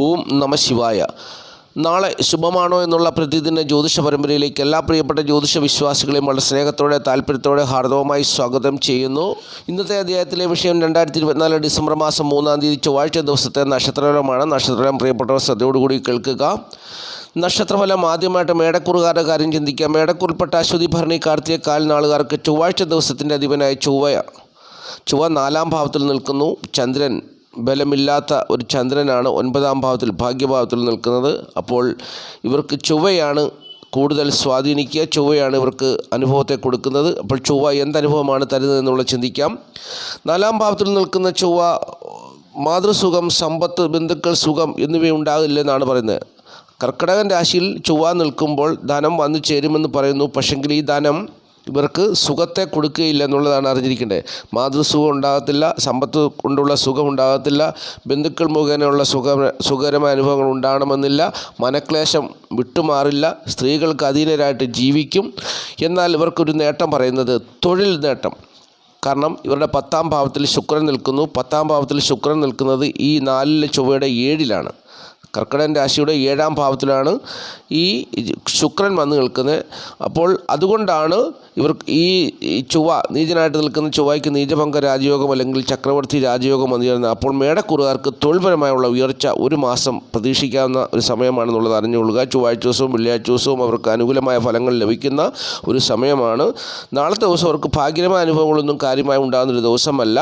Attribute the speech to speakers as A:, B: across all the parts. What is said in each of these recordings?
A: ഓം നമ ശിവായ. നാളെ ശുഭമാണോ എന്നുള്ള പ്രതിദിന ജ്യോതിഷ പരമ്പരയിലേക്ക് എല്ലാ പ്രിയപ്പെട്ട ജ്യോതിഷ വിശ്വാസികളെയും വളരെ സ്നേഹത്തോടെ താല്പര്യത്തോടെ ഹാർദവമായി സ്വാഗതം ചെയ്യുന്നു. ഇന്നത്തെ അധ്യായത്തിലെ വിഷയം രണ്ടായിരത്തി ഇരുപത്തിനാല് ഡിസംബർ മാസം മൂന്നാം തീയതി ചൊവ്വാഴ്ച ദിവസത്തെ നക്ഷത്രഫലമാണ്. നക്ഷത്രഫലം പ്രിയപ്പെട്ടവർ ശ്രദ്ധയോടുകൂടി കേൾക്കുക. നക്ഷത്രഫലം ആദ്യമായിട്ട് മേടക്കുറുകാരുടെ കാര്യം ചിന്തിക്കാം. മേടക്കുറിൽപ്പെട്ട അശ്വതി ഭരണി കാർത്തിക കാലിനാളുകാർക്ക് ചൊവ്വാഴ്ച ദിവസത്തിന്റെ അധിപനായ ചൊവ്വ ചൊവ്വ നാലാം ഭാവത്തിൽ നിൽക്കുന്നു. ചന്ദ്രൻ ബലമില്ലാത്ത ഒരു ചന്ദ്രനാണ് ഒൻപതാം ഭാവത്തിൽ ഭാഗ്യഭാവത്തിൽ നിൽക്കുന്നത്. അപ്പോൾ ഇവർക്ക് ചൊവ്വയാണ് കൂടുതൽ സ്വാധീനിക്കുക ചൊവ്വയാണ് ഇവർക്ക് അനുഭവത്തെ കൊടുക്കുന്നത്. അപ്പോൾ ചൊവ്വ എന്തനുഭവമാണ് തരുന്നതെന്നുള്ള ചിന്തിക്കാം. നാലാം ഭാവത്തിൽ നിൽക്കുന്ന ചൊവ്വ മാതൃസുഖം സമ്പത്ത് ബന്ധുക്കൾ സുഖം എന്നിവയുണ്ടാകില്ലെന്നാണ് പറയുന്നത്. കർക്കിടകൻ രാശിയിൽ ചൊവ്വ നിൽക്കുമ്പോൾ ധനം വന്നു ചേരുമെന്ന് പറയുന്നു. പക്ഷെങ്കിൽ ഈ ധനം ഇവർക്ക് സുഖത്തെ കൊടുക്കുകയില്ല എന്നുള്ളതാണ് അറിഞ്ഞിരിക്കേണ്ടത്. മാതൃസുഖം ഉണ്ടാകത്തില്ല സമ്പത്ത് കൊണ്ടുള്ള സുഖം ഉണ്ടാകത്തില്ല ബന്ധുക്കൾ മുഖേനയുള്ള സുഖ സുഖകരമായ അനുഭവങ്ങൾ ഉണ്ടാകണമെന്നില്ല മനക്ലേശം വിട്ടുമാറില്ല സ്ത്രീകൾക്ക് അധീനരായിട്ട് ജീവിക്കും. എന്നാൽ ഇവർക്കൊരു നേട്ടം പറയുന്നത് തൊഴിൽ നേട്ടം. കാരണം ഇവരുടെ പത്താം ഭാവത്തിൽ ശുക്രൻ നിൽക്കുന്നു. പത്താം ഭാവത്തിൽ ശുക്രൻ നിൽക്കുന്നത് ഈ നാലിലെ ചൊവ്വയുടെ ഏഴിലാണ്. കർക്കിടകൻ രാശിയുടെ ഏഴാം ഭാവത്തിലാണ് ഈ ശുക്രൻ വന്ന് നിൽക്കുന്നത്. അപ്പോൾ അതുകൊണ്ടാണ് ഇവർക്ക് ഈ ചുവ ചൊവ്വ നീചനായിട്ട് നിൽക്കുന്ന ചൊവ്വയ്ക്ക് നീചഭംഗ രാജയോഗം അല്ലെങ്കിൽ ചക്രവർത്തി രാജയോഗം വന്നു ചേർന്നത് അപ്പോൾ മേടക്കുറുകാർക്ക് തൊഴിൽപരമായുള്ള ഉയർച്ച ഒരു മാസം പ്രതീക്ഷിക്കാവുന്ന ഒരു സമയമാണെന്നുള്ളത് അറിഞ്ഞുകൊള്ളുക. ചൊവ്വാഴ്ച ദിവസവും വെള്ളിയാഴ്ച ദിവസവും അവർക്ക് അനുകൂലമായ ഫലങ്ങൾ ലഭിക്കുന്ന ഒരു സമയമാണ്. നാളത്തെ ദിവസം അവർക്ക് ഭാഗ്യമായ അനുഭവങ്ങളൊന്നും കാര്യമായി ഉണ്ടാകുന്നൊരു ദിവസമല്ല.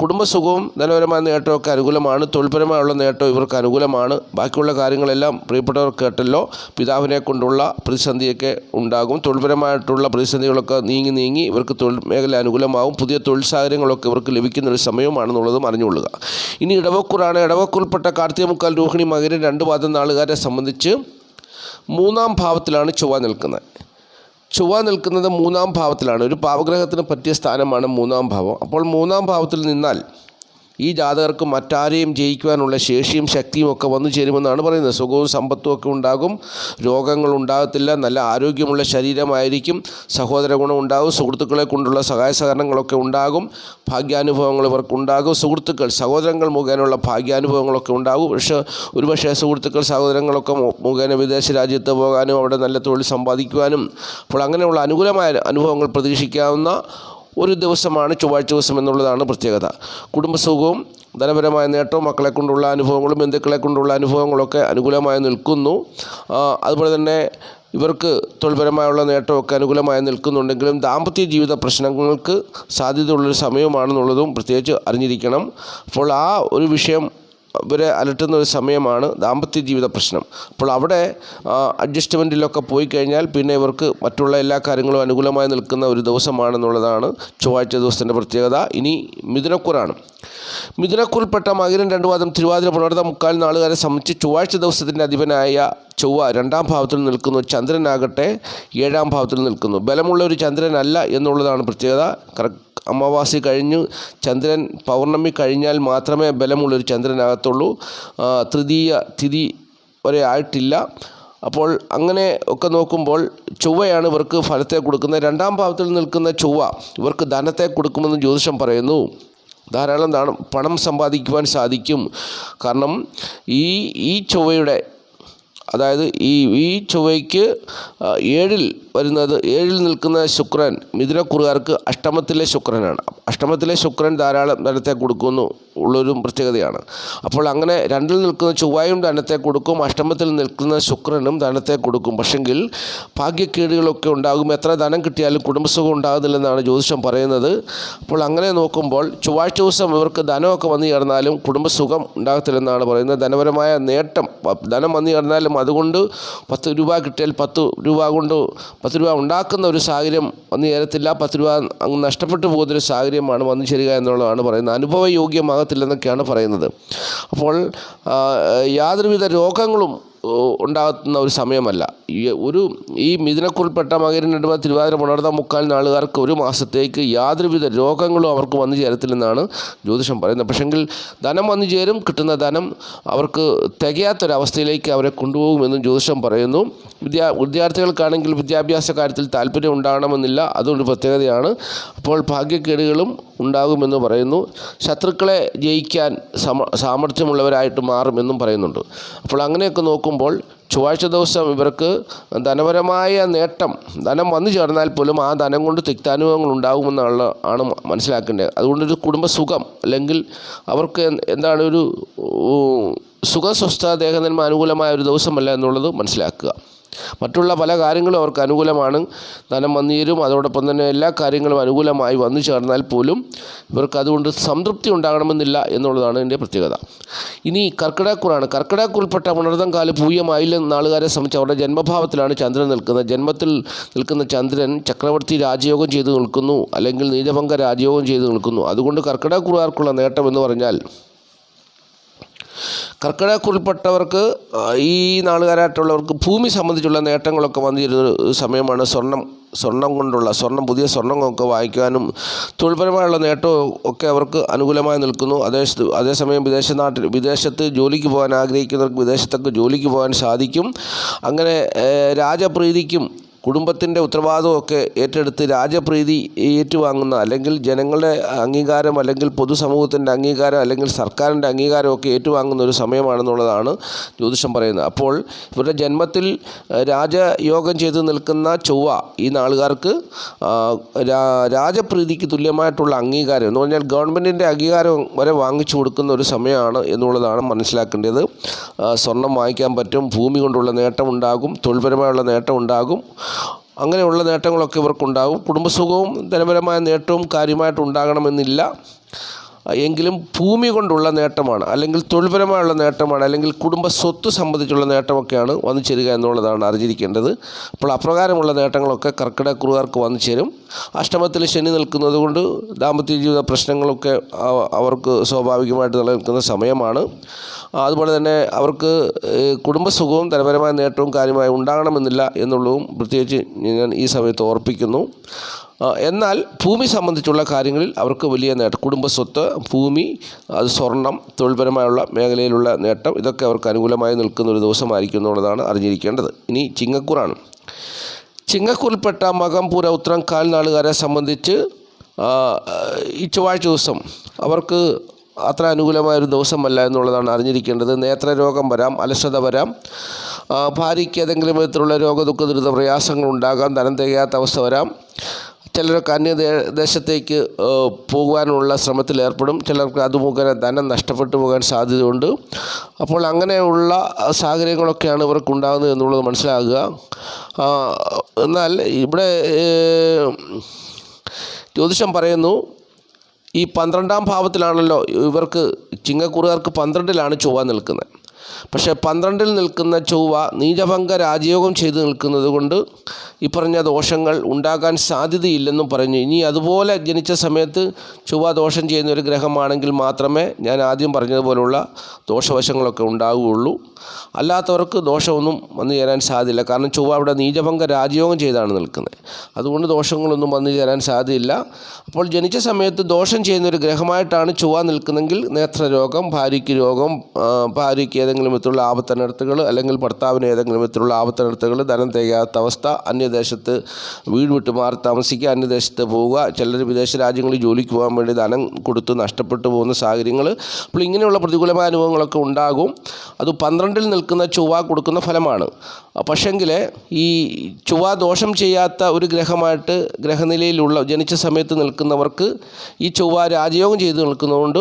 A: കുടുംബസുഖവും ധനപരമായ നേട്ടമൊക്കെ അനുകൂലമാണ്. തൊഴിൽപരമായുള്ള നേട്ടം ഇവർക്ക് അനുകൂലമാണ്. ബാക്കിയുള്ള കാര്യങ്ങളെല്ലാം പ്രിയപ്പെട്ടവർ കേട്ടല്ലോ. പിതാവിനെ കൊണ്ടുള്ള പ്രതിസന്ധിയൊക്കെ ഉണ്ടാകും. തൊഴിൽപരമായിട്ടുള്ള പ്രതിസന്ധികളൊക്കെ നീങ്ങി നീങ്ങി ഇവർക്ക് തൊഴിൽ മേഖല അനുകൂലമാകും പുതിയ തൊഴിൽ സാഹചര്യങ്ങളൊക്കെ ഇവർക്ക് ലഭിക്കുന്ന ഒരു സമയമാണെന്നുള്ളതും അറിഞ്ഞുകൊള്ളുക. ഇനി ഇടവക്കൂറാണ്. ഇടവക്കുൾപ്പെട്ട കാർത്തിക മുക്കാൽ രോഹിണി മകരൻ രണ്ട് പാദം നാളുകാരെ സംബന്ധിച്ച് മൂന്നാം ഭാവത്തിലാണ് ചൊവ്വ നിൽക്കുന്നത്. ചൊവ്വ നിൽക്കുന്നത് മൂന്നാം ഭാവത്തിലാണ്. ഒരു പാവഗ്രഹത്തിന് പറ്റിയ സ്ഥാനമാണ് മൂന്നാം ഭാവം. അപ്പോൾ മൂന്നാം ഭാവത്തിൽ നിന്നാൽ ഈ ജാതകർക്ക് മറ്റാരെയും ജയിക്കുവാനുള്ള ശേഷിയും ശക്തിയും ഒക്കെ വന്നു ചേരുമെന്നാണ് പറയുന്നത്. സുഖവും സമ്പത്തും ഒക്കെ ഉണ്ടാകും. രോഗങ്ങൾ ഉണ്ടാകത്തില്ല. നല്ല ആരോഗ്യമുള്ള ശരീരമായിരിക്കും. സഹോദര ഗുണം ഉണ്ടാകും. സുഹൃത്തുക്കളെ കൊണ്ടുള്ള സഹായ സഹകരണങ്ങളൊക്കെ ഉണ്ടാകും. ഭാഗ്യാനുഭവങ്ങൾ ഇവർക്ക് ഉണ്ടാകും. സുഹൃത്തുക്കൾ സഹോദരങ്ങൾ മുഖേനയുള്ള ഭാഗ്യാനുഭവങ്ങളൊക്കെ ഉണ്ടാകും. പക്ഷേ ഒരുപക്ഷേ സുഹൃത്തുക്കൾ സഹോദരങ്ങളൊക്കെ മുഖേന വിദേശ രാജ്യത്ത് പോകാനും അവിടെ നല്ല തൊഴിൽ സമ്പാദിക്കുവാനും അപ്പോൾ അങ്ങനെയുള്ള അനുകൂലമായ അനുഭവങ്ങൾ പ്രതീക്ഷിക്കാവുന്ന ഒരു ദിവസമാണ് ചൊവ്വാഴ്ച ദിവസം എന്നുള്ളതാണ് പ്രത്യേകത. കുടുംബസുഖവും ധനപരമായ നേട്ടവും മക്കളെ കൊണ്ടുള്ള അനുഭവങ്ങളും ബന്ധുക്കളെ കൊണ്ടുള്ള അനുഭവങ്ങളൊക്കെ അനുകൂലമായി നിൽക്കുന്നു. അതുപോലെ തന്നെ ഇവർക്ക് തൊഴിൽപരമായുള്ള നേട്ടമൊക്കെ അനുകൂലമായി നിൽക്കുന്നുണ്ടെങ്കിലും ദാമ്പത്യ ജീവിത പ്രശ്നങ്ങൾക്ക് സാധ്യതയുള്ളൊരു സമയമാണെന്നുള്ളതും പ്രത്യേകിച്ച് അറിഞ്ഞിരിക്കണം. അപ്പോൾ ആ ഒരു വിഷയം ഇവരെ അലട്ടുന്ന ഒരു സമയമാണ് ദാമ്പത്യ ജീവിത പ്രശ്നം. അപ്പോൾ അവിടെ അഡ്ജസ്റ്റ്മെന്റിലൊക്കെ പോയി കഴിഞ്ഞാൽ പിന്നെ ഇവർക്ക് മറ്റുള്ള എല്ലാ കാര്യങ്ങളും അനുകൂലമായി നിൽക്കുന്ന ഒരു ദിവസമാണെന്നുള്ളതാണ് ചൊവ്വാഴ്ച ദിവസത്തിന്റെ പ്രത്യേകത. ഇനി മിഥുനക്കുറാണ്. മിഥുനക്കുറിൽപ്പെട്ട മകരം രണ്ട് വാദം തിരുവാതിര പുണർത്ത മുക്കാൽ നാളുകാരെ സംബന്ധിച്ച് ചൊവ്വാഴ്ച ദിവസത്തിന്റെ അധിപനായ ചൊവ്വ രണ്ടാം ഭാവത്തിൽ നിൽക്കുന്നു. ചന്ദ്രനാകട്ടെ ഏഴാം ഭാവത്തിൽ നിൽക്കുന്നു. ബലമുള്ള ഒരു ചന്ദ്രനല്ല എന്നുള്ളതാണ് പ്രത്യേകത. കറ- അമാവാസി കഴിഞ്ഞ്. ചന്ദ്രൻ പൗർണമി കഴിഞ്ഞാൽ മാത്രമേ ബലമുള്ളൊരു ചന്ദ്രനാകത്തുള്ളൂ. തൃതീയ തിഥി വരെ ആയിട്ടില്ല. അപ്പോൾ അങ്ങനെ ഒക്കെ നോക്കുമ്പോൾ ചൊവ്വയാണ് ഇവർക്ക് ഫലത്തെ കൊടുക്കുന്നത്. രണ്ടാം ഭാവത്തിൽ നിൽക്കുന്ന ചൊവ്വ ഇവർക്ക് ധനത്തെ കൊടുക്കുമെന്ന് ജ്യോതിഷം പറയുന്നു. ധാരാളം പണം സമ്പാദിക്കുവാൻ സാധിക്കും. കാരണം ഈ ഈ ചൊവ്വയുടെ അതായത് ഈ ഈ ചൊവ്വയ്ക്ക് ഏഴിൽ വരുന്നത് ഏഴിൽ നിൽക്കുന്ന ശുക്രൻ മിഥുനക്കുറുകാർക്ക് അഷ്ടമത്തിലെ ശുക്രനാണ്. അഷ്ടമത്തിലെ ശുക്രൻ ധാരാളം ധനത്തെ കൊടുക്കുന്നു ഉള്ളൊരു പ്രത്യേകതയാണ്. അപ്പോൾ അങ്ങനെ രണ്ടിൽ നിൽക്കുന്ന ചൊവ്വായും ധനത്തെ കൊടുക്കും അഷ്ടമത്തിൽ നിൽക്കുന്ന ശുക്രനും ധനത്തെ കൊടുക്കും. പക്ഷെങ്കിൽ ഭാഗ്യക്കേടുകളൊക്കെ ഉണ്ടാകും. എത്ര ധനം കിട്ടിയാലും കുടുംബസുഖം ഉണ്ടാകുന്നില്ലെന്നാണ് ജ്യോതിഷം പറയുന്നത്. അപ്പോൾ അങ്ങനെ നോക്കുമ്പോൾ ചൊവ്വാഴ്ച ദിവസം ഇവർക്ക് ധനമൊക്കെ വന്നു ചേർന്നാലും കുടുംബസുഖം ഉണ്ടാകത്തില്ലെന്നാണ് പറയുന്നത്. ധനപരമായ നേട്ടം ധനം വന്നു ചേർന്നാലും അതുകൊണ്ട് പത്ത് രൂപ കിട്ടിയാൽ പത്ത് രൂപ കൊണ്ട് പത്ത് രൂപ ഉണ്ടാക്കുന്ന ഒരു സാഹചര്യം വന്നു ചേരത്തില്ല. പത്ത് രൂപ അങ്ങ് നഷ്ടപ്പെട്ടു പോകുന്നൊരു സാഹചര്യമാണ് വന്നു ചേരുക എന്നുള്ളതാണ് പറയുന്നത്. അനുഭവയോഗ്യമാകത്തില്ലെന്നൊക്കെയാണ് പറയുന്നത്. അപ്പോൾ യാതൊരുവിധ രോഗങ്ങളും ഉണ്ടാകുന്ന ഒരു സമയമല്ല. ഈ ഒരു ഈ മിഥുനക്കുറിൽപ്പെട്ട മകരനിടുവ തിരുവാതിര പുണർന്ന മുക്കാൽ നാളുകാർക്ക് ഒരു മാസത്തേക്ക് യാതൊരുവിധ രോഗങ്ങളും അവർക്ക് വന്നു ചേരത്തില്ലെന്നാണ് ജ്യോതിഷം പറയുന്നത്. പക്ഷെങ്കിൽ ധനം വന്നു ചേരും കിട്ടുന്ന ധനം അവർക്ക് തികയാത്തൊരവസ്ഥയിലേക്ക് അവരെ കൊണ്ടുപോകുമെന്നും ജ്യോതിഷം പറയുന്നു. വിദ്യാ വിദ്യാർത്ഥികൾക്കാണെങ്കിൽ വിദ്യാഭ്യാസ കാര്യത്തിൽ താല്പര്യം ഉണ്ടാകണമെന്നില്ല അതൊരു പ്രത്യേകതയാണ്. അപ്പോൾ ഭാഗ്യക്കേടുകളും ഉണ്ടാകുമെന്ന് പറയുന്നു. ശത്രുക്കളെ ജയിക്കാൻ സമ സാമർഥ്യമുള്ളവരായിട്ട് മാറുമെന്നും പറയുന്നുണ്ട്. അപ്പോൾ അങ്ങനെയൊക്കെ നോക്കുമ്പോൾ ചൊവ്വാഴ്ച ദിവസം ഇവർക്ക് ധനപരമായ നേട്ടം ധനം വന്നു ചേർന്നാൽ പോലും ആ ധനം കൊണ്ട് തിക്താനുഭവങ്ങൾ ഉണ്ടാകുമെന്നുള്ള ആണ് മനസ്സിലാക്കേണ്ടത്. അതുകൊണ്ടൊരു കുടുംബസുഖം അല്ലെങ്കിൽ അവർക്ക് എന്താണ് ഒരു സുഖസ്വസ്ഥ ദേഹനന്മ അനുകൂലമായ ഒരു ദിവസമല്ല എന്നുള്ളത് മനസ്സിലാക്കുക. മറ്റുള്ള പല കാര്യങ്ങളും അവർക്ക് അനുകൂലമാണ്. ധനം വന്നീരും അതോടൊപ്പം തന്നെ എല്ലാ കാര്യങ്ങളും അനുകൂലമായി വന്നു ചേർന്നാൽ പോലും ഇവർക്ക് അതുകൊണ്ട് സംതൃപ്തി ഉണ്ടാകണമെന്നില്ല എന്നുള്ളതാണ് എന്റെ പ്രത്യേകത. ഇനി കർക്കിടക്കുറാണ് കർക്കിടക്കുൾപ്പെട്ട ഉണർന്നം കാൽ പൂയമായില്ല നാളുകാരെ സംബന്ധിച്ച് അവരുടെ ജന്മഭാവത്തിലാണ് ചന്ദ്രൻ നിൽക്കുന്നത്. ജന്മത്തിൽ നിൽക്കുന്ന ചന്ദ്രൻ ചക്രവർത്തി രാജയോഗം ചെയ്തു നിൽക്കുന്നു. അല്ലെങ്കിൽ നീലഭംഗ രാജയോഗം ചെയ്തു നിൽക്കുന്നു. അതുകൊണ്ട് കർക്കിടക്കുറുകാർക്കുള്ള നേട്ടം എന്ന് പറഞ്ഞാൽ കർക്കിടകക്കുറിൽപ്പെട്ടവർക്ക് ഈ നാളുകാരായിട്ടുള്ളവർക്ക് ഭൂമി സംബന്ധിച്ചുള്ള നേട്ടങ്ങളൊക്കെ വന്നിരുന്ന സമയമാണ് സ്വർണം സ്വർണം കൊണ്ടുള്ള സ്വർണം പുതിയ സ്വർണങ്ങളൊക്കെ വായിക്കാനും തൊഴിൽപരമായുള്ള നേട്ടവും ഒക്കെ അവർക്ക് അനുകൂലമായി നിൽക്കുന്നു. അതേ അതേസമയം വിദേശ നാട്ടിൽ വിദേശത്ത് ജോലിക്ക് പോകാൻ ആഗ്രഹിക്കുന്നവർക്ക് വിദേശത്തൊക്കെ ജോലിക്ക് പോകാൻ സാധിക്കും. അങ്ങനെ രാജപ്രീതിക്കും കുടുംബത്തിന്റെ ഉത്തരവാദിത്വമൊക്കെ ഏറ്റെടുത്ത് രാജപ്രീതി ഏറ്റുവാങ്ങുന്ന അല്ലെങ്കിൽ ജനങ്ങളുടെ അംഗീകാരം അല്ലെങ്കിൽ പൊതുസമൂഹത്തിന്റെ അംഗീകാരം അല്ലെങ്കിൽ സർക്കാരിന്റെ അംഗീകാരമൊക്കെ ഏറ്റുവാങ്ങുന്ന ഒരു സമയമാണെന്നുള്ളതാണ് ജ്യോതിഷം പറയുന്നത്. അപ്പോൾ ഇവരുടെ ജന്മത്തിൽ രാജയോഗം ചെയ്ത് നിൽക്കുന്ന ചൊവ്വ ഈ നാളുകാർക്ക് രാജപ്രീതിക്ക് തുല്യമായിട്ടുള്ള അംഗീകാരം എന്ന് പറഞ്ഞാൽ ഗവൺമെന്റിന്റെ അംഗീകാരം വരെ വാങ്ങിച്ചു കൊടുക്കുന്ന ഒരു സമയമാണ് എന്നുള്ളതാണ് മനസ്സിലാക്കേണ്ടത്. സ്വർണം വാങ്ങിക്കാൻ പറ്റും ഭൂമി കൊണ്ടുള്ള നേട്ടമുണ്ടാകും തൊഴിൽപരമായുള്ള നേട്ടം ഉണ്ടാകും അങ്ങനെയുള്ള നേട്ടങ്ങളൊക്കെ ഇവർക്കുണ്ടാകും കുടുംബസുഖവും ധനപരമായ നേട്ടവും കാര്യമായിട്ട് ഉണ്ടാകണമെന്നില്ല. എങ്കിലും ഭൂമി കൊണ്ടുള്ള നേട്ടമാണ് അല്ലെങ്കിൽ തൊഴിൽപരമായുള്ള നേട്ടമാണ് അല്ലെങ്കിൽ കുടുംബ സ്വത്ത് സംബന്ധിച്ചുള്ള നേട്ടമൊക്കെയാണ് വന്നു ചേരുക എന്നുള്ളതാണ് അറിഞ്ഞിരിക്കേണ്ടത്. അപ്പോൾ അപ്രകാരമുള്ള നേട്ടങ്ങളൊക്കെ കർക്കിടക്കുറുകാർക്ക് വന്നു ചേരും. അഷ്ടമത്തിൽ ശനി നിൽക്കുന്നത് കൊണ്ട് ദാമ്പത്യ ജീവിത പ്രശ്നങ്ങളൊക്കെ അവർക്ക് സ്വാഭാവികമായിട്ട് നിലനിൽക്കുന്ന സമയമാണ്. അതുപോലെ തന്നെ അവർക്ക് കുടുംബസുഖവും ധനപരമായ നേട്ടവും കാര്യമായി ഉണ്ടാകണമെന്നില്ല എന്നുള്ളതും പ്രത്യേകിച്ച് ഞാൻ ഈ സമയത്ത് ഓർപ്പിക്കുന്നു. എന്നാൽ ഭൂമി സംബന്ധിച്ചുള്ള കാര്യങ്ങളിൽ അവർക്ക് വലിയ നേട്ടം. കുടുംബസ്വത്ത് ഭൂമി അത് സ്വർണം തൊഴിൽപരമായുള്ള മേഖലയിലുള്ള നേട്ടം ഇതൊക്കെ അവർക്ക് അനുകൂലമായി നിൽക്കുന്ന ഒരു ദിവസമായിരിക്കും എന്നുള്ളതാണ് അറിഞ്ഞിരിക്കേണ്ടത്. ഇനി ചിങ്ങക്കൂറാണ്. ചിങ്ങക്കൂറിൽപ്പെട്ട മകം പൂര ഉത്രം കാൽനാളുകാരെ സംബന്ധിച്ച് ഈ ചൊവ്വാഴ്ച ദിവസം അവർക്ക് അത്ര അനുകൂലമായൊരു ദിവസമല്ല എന്നുള്ളതാണ് അറിഞ്ഞിരിക്കേണ്ടത്. നേത്രരോഗം വരാം അലസത വരാം. ഭാര്യയ്ക്ക് ഏതെങ്കിലും വിധത്തിലുള്ള രോഗദുഃഖ ദുരിത പ്രയാസങ്ങൾ ഉണ്ടാകാം ധനം തികയാത്ത അവസ്ഥ വരാം. ചിലരൊക്കെ അന്യദേശത്തേക്ക് പോകുവാനുള്ള ശ്രമത്തിൽ ഏർപ്പെടും. ചിലർക്ക് അത് മുഖേന ധനം നഷ്ടപ്പെട്ടു പോകാൻ സാധ്യതയുണ്ട്. അപ്പോൾ അങ്ങനെയുള്ള സാഹചര്യങ്ങളൊക്കെയാണ് ഇവർക്കുണ്ടാകുന്നത് എന്നുള്ളത് മനസ്സിലാകുക. എന്നാൽ ഇവിടെ ജ്യോതിഷം പറയുന്നു ഈ പന്ത്രണ്ടാം ഭാവത്തിലാണല്ലോ ഇവർക്ക് ചിങ്ങക്കുറുകാർക്ക് പന്ത്രണ്ടിലാണ് ചൊവ്വ നിൽക്കുന്നത്. പക്ഷേ പന്ത്രണ്ടിൽ നിൽക്കുന്ന ചൊവ്വ നീചഭംഗ രാജയോഗം ചെയ്തു നിൽക്കുന്നത് കൊണ്ട് ഈ പറഞ്ഞ ദോഷങ്ങൾ ഉണ്ടാകാൻ സാധ്യതയില്ലെന്നും പറഞ്ഞു. ഇനി അതുപോലെ ജനിച്ച സമയത്ത് ചൊവ്വ ദോഷം ചെയ്യുന്ന ഒരു ഗ്രഹമാണെങ്കിൽ മാത്രമേ ഞാൻ ആദ്യം പറഞ്ഞതുപോലുള്ള ദോഷവശങ്ങളൊക്കെ ഉണ്ടാവുകയുള്ളൂ. അല്ലാത്തവർക്ക് ദോഷമൊന്നും വന്നു ചേരാൻ സാധ്യതയില്ല. കാരണം ചൊവ്വ അവിടെ നീചഭംഗ രാജയോഗം ചെയ്താണ് നിൽക്കുന്നത്. അതുകൊണ്ട് ദോഷങ്ങളൊന്നും വന്നു ചേരാൻ സാധ്യതയില്ല. അപ്പോൾ ജനിച്ച സമയത്ത് ദോഷം ചെയ്യുന്ന ഒരു ഗ്രഹമായിട്ടാണ് ചൊവ്വ നിൽക്കുന്നെങ്കിൽ നേത്രരോഗം ഭാര്യയ്ക്ക് രോഗം ഭാര്യയ്ക്ക് ഏതെങ്കിലും വിധത്തിലുള്ള ആപത്തനർത്തുകൾ അല്ലെങ്കിൽ ഭർത്താവിന് ഏതെങ്കിലും വിധത്തിലുള്ള ആപത്തനർത്തുകൾ ധനം തികയാത്ത അവസ്ഥ അന്യദേശത്ത് വീട് വിട്ട് മാറി താമസിക്കുക അന്യദേശത്ത് പോവുക ചിലർ വിദേശ രാജ്യങ്ങളിൽ ജോലിക്ക് പോകാൻ വേണ്ടി ധനം കൊടുത്ത് നഷ്ടപ്പെട്ടു പോകുന്ന സാഹചര്യങ്ങൾ. അപ്പോൾ ഇങ്ങനെയുള്ള പ്രതികൂലമായ അനുഭവങ്ങളൊക്കെ ഉണ്ടാകും. അത് പന്ത്രണ്ടിൽ നിൽക്കുന്ന ചൊവ്വ കൊടുക്കുന്ന ഫലമാണ്. പക്ഷെങ്കിൽ ഈ ചൊവ്വ ദോഷം ചെയ്യാത്ത ഒരു ഗ്രഹമായിട്ട് ഗ്രഹനിലയിലുള്ള ജനിച്ച സമയത്ത് നിൽക്കുന്നവർക്ക് ഈ ചൊവ്വ രാജയോഗം ചെയ്ത് നിൽക്കുന്നതുകൊണ്ട്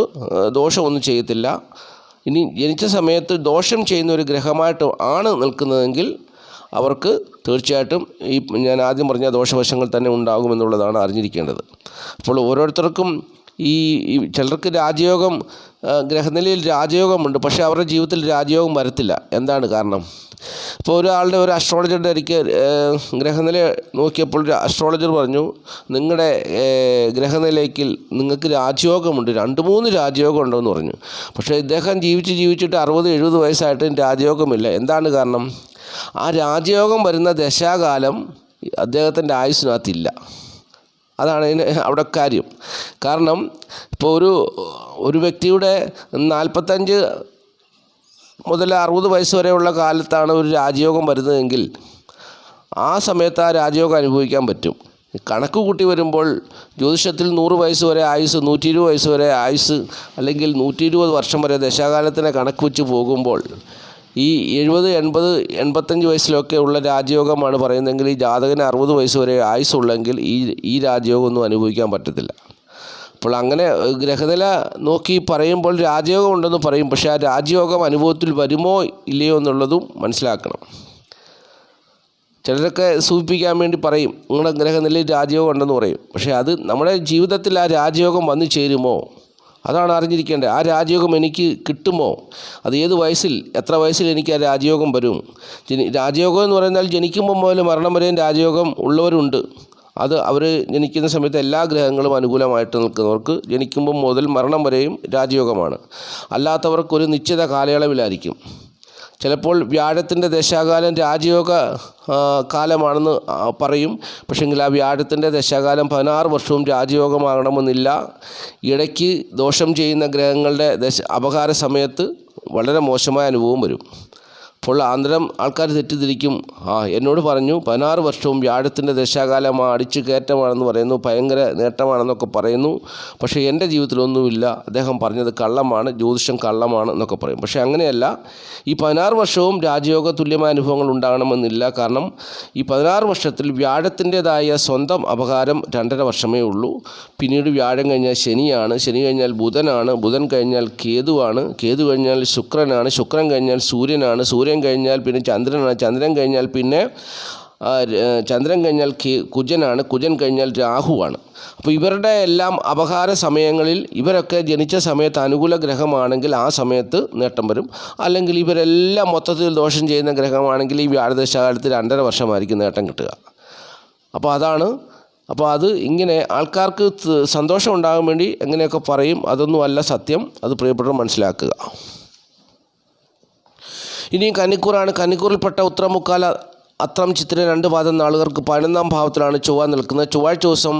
A: ദോഷമൊന്നും ചെയ്യത്തില്ല. ഇനി ജനിച്ച സമയത്ത് ദോഷം ചെയ്യുന്ന ഒരു ഗ്രഹമായിട്ട് ആണ് നിൽക്കുന്നതെങ്കിൽ അവർക്ക് തീർച്ചയായിട്ടും ഈ ഞാൻ ആദ്യം പറഞ്ഞ ദോഷവശങ്ങൾ തന്നെ ഉണ്ടാകുമെന്നുള്ളതാണ് അറിഞ്ഞിരിക്കേണ്ടത്. അപ്പോൾ ഓരോരുത്തർക്കും ഈ ചിലർക്ക് രാജയോഗം ഗ്രഹനിലയിൽ രാജയോഗമുണ്ട് പക്ഷേ അവരുടെ ജീവിതത്തിൽ രാജയോഗം വരത്തില്ല. എന്താണ് കാരണം? ഇപ്പോൾ ഒരാളുടെ ഒരു അസ്ട്രോളജറുടെ ഒരിക്കൽ ഗ്രഹനില നോക്കിയപ്പോൾ ഒരു അസ്ട്രോളജർ പറഞ്ഞു നിങ്ങളുടെ ഗ്രഹനിലയ്ക്കിൽ നിങ്ങൾക്ക് രാജയോഗമുണ്ട് രണ്ട് മൂന്ന് രാജയോഗം ഉണ്ടെന്ന് പറഞ്ഞു. പക്ഷേ ഇദ്ദേഹം ജീവിച്ച് ജീവിച്ചിട്ട് അറുപത് എഴുപത് വയസ്സായിട്ട് രാജയോഗമില്ല. എന്താണ് കാരണം? ആ രാജയോഗം വരുന്ന ദശാകാലം അദ്ദേഹത്തിന്റെ ആയുസ്സിനകത്തില്ല. അതാണ് അതിന് അവിടെ കാര്യം. കാരണം ഇപ്പോൾ ഒരു ഒരു വ്യക്തിയുടെ നാൽപ്പത്തഞ്ച് മുതൽ അറുപത് വയസ്സ് വരെയുള്ള കാലത്താണ് ഒരു രാജയോഗം വരുന്നതെങ്കിൽ ആ സമയത്ത് ആ രാജയോഗം അനുഭവിക്കാൻ പറ്റും. കണക്ക് കൂട്ടി വരുമ്പോൾ ജ്യോതിഷത്തിൽ നൂറ് വയസ്സ് വരെ ആയുസ് നൂറ്റി ഇരുപത് വയസ്സ് വരെ ആയുസ് അല്ലെങ്കിൽ നൂറ്റി ഇരുപത് വർഷം വരെ ദശാകാലത്തിനെ കണക്ക് വെച്ച് പോകുമ്പോൾ ഈ എഴുപത് എൺപത് എൺപത്തഞ്ച് വയസ്സിലൊക്കെ ഉള്ള രാജയോഗമാണ് പറയുന്നതെങ്കിൽ ഈ ജാതകന് അറുപത് വയസ്സ് വരെ ആയുസ്സുള്ളെങ്കിൽ ഈ ഈ രാജയോഗമൊന്നും അനുഭവിക്കാൻ പറ്റത്തില്ല. അപ്പോൾ അങ്ങനെ ഗ്രഹനില നോക്കി പറയുമ്പോൾ രാജയോഗം ഉണ്ടെന്ന് പറയും. പക്ഷേ ആ രാജയോഗം അനുഭവത്തിൽ വരുമോ ഇല്ലയോ എന്നുള്ളതും മനസ്സിലാക്കണം. ചിലരൊക്കെ സൂചിപ്പിക്കാൻ വേണ്ടി പറയും നിങ്ങളുടെ ഗ്രഹനിലയിൽ രാജയോഗം ഉണ്ടെന്ന് പറയും. പക്ഷേ അത് നമ്മുടെ ജീവിതത്തിൽ ആ രാജയോഗം വന്നു ചേരുമോ? അതാണ് അറിഞ്ഞിരിക്കേണ്ടത്. ആ രാജയോഗം എനിക്ക് കിട്ടുമോ? അത് ഏത് വയസ്സിൽ? എത്ര വയസ്സിൽ എനിക്ക് ആ രാജയോഗം വരും? ജനി രാജയോഗം എന്ന് പറയുന്നാൽ ജനിക്കുമ്പോൾ മുതൽ മരണം വരെയും രാജയോഗം ഉള്ളവരുണ്ട്. അത് അവർ ജനിക്കുന്ന സമയത്ത് എല്ലാ ഗ്രഹങ്ങളും അനുകൂലമായിട്ട് നിൽക്കുന്നവർക്ക് ജനിക്കുമ്പോൾ മുതൽ മരണം വരെയും രാജയോഗമാണ്. അല്ലാത്തവർക്ക് ഒരു നിശ്ചിത കാലയളവിലായിരിക്കും. ചിലപ്പോൾ വ്യാഴത്തിന്റെ ദശാകാലം രാജയോഗ കാലമാണെന്ന് പറയും. പക്ഷേങ്കിൽ ആ വ്യാഴത്തിന്റെ ദശാകാലം പതിനാറ് വർഷവും രാജയോഗമാകണമെന്നില്ല. ഇടയ്ക്ക് ദോഷം ചെയ്യുന്ന ഗ്രഹങ്ങളുടെ ദശ അപകാര സമയത്ത് വളരെ മോശമായ അനുഭവം വരും. അപ്പോൾ അന്തരം ആൾക്കാർ തെറ്റിദ്ധരിക്കും. ആ എന്നോട് പറഞ്ഞു പതിനാറ് വർഷവും വ്യാഴത്തിന്റെ ദശാകാലം അടിച്ചു കയറ്റമാണെന്ന് പറയുന്നു ഭയങ്കര നേട്ടമാണെന്നൊക്കെ പറയുന്നു. പക്ഷേ എന്റെ ജീവിതത്തിലൊന്നുമില്ല. അദ്ദേഹം പറഞ്ഞത് കള്ളമാണ് ജ്യോതിഷം കള്ളമാണ് എന്നൊക്കെ പറയും. പക്ഷേ അങ്ങനെയല്ല. ഈ പതിനാറ് വർഷവും രാജയോഗ തുല്യമായ അനുഭവങ്ങൾ ഉണ്ടാകണമെന്നില്ല. കാരണം ഈ പതിനാറ് വർഷത്തിൽ വ്യാഴത്തിന്റെതായ സ്വന്തം അപകാരം രണ്ടര വർഷമേ ഉള്ളൂ. പിന്നീട് വ്യാഴം കഴിഞ്ഞാൽ ശനിയാണ് ശനി കഴിഞ്ഞാൽ ബുധനാണ് ബുധൻ കഴിഞ്ഞാൽ കേതുവാണ് കേതു കഴിഞ്ഞാൽ ശുക്രനാണ് ശുക്രൻ കഴിഞ്ഞാൽ സൂര്യനാണ് സൂര്യൻ കഴിഞ്ഞാൽ പിന്നെ ചന്ദ്രനാണ്. ചന്ദ്രൻ കഴിഞ്ഞാൽ പിന്നെ ചന്ദ്രൻ കഴിഞ്ഞാൽ കുജനാണ്. കുജൻ കഴിഞ്ഞാൽ രാഹുവാണ്. അപ്പോൾ ഇവരുടെ എല്ലാം അപഹാര സമയങ്ങളിൽ ഇവരൊക്കെ ജനിച്ച സമയത്ത് അനുകൂല ഗ്രഹമാണെങ്കിൽ ആ സമയത്ത് നേട്ടം വരും. അല്ലെങ്കിൽ ഇവരെല്ലാം മൊത്തത്തിൽ ദോഷം ചെയ്യുന്ന ഗ്രഹമാണെങ്കിൽ ഈ വ്യാഴദശകാലത്ത് രണ്ടര വർഷമായിരിക്കും നേട്ടം കിട്ടുക. അപ്പോൾ അതാണ്. അപ്പോൾ അത് ഇങ്ങനെ ആൾക്കാർക്ക് സന്തോഷം ഉണ്ടാകാൻ വേണ്ടി എങ്ങനെയൊക്കെ പറയും അതൊന്നും അല്ല സത്യം. അത് പ്രിയപ്പെട്ടവർ മനസ്സിലാക്കുക. ഇനിയും കന്നിക്കൂറാണ് കന്നിക്കൂറിൽപ്പെട്ട ഉത്തരമുക്കാല അത്രം ചിത്ര രണ്ട് പാദം നാളുകാർക്ക് പതിനൊന്നാം ഭാവത്തിലാണ് ചൊവ്വ നിൽക്കുന്നത്. ചൊവ്വാഴ്ച ദിവസം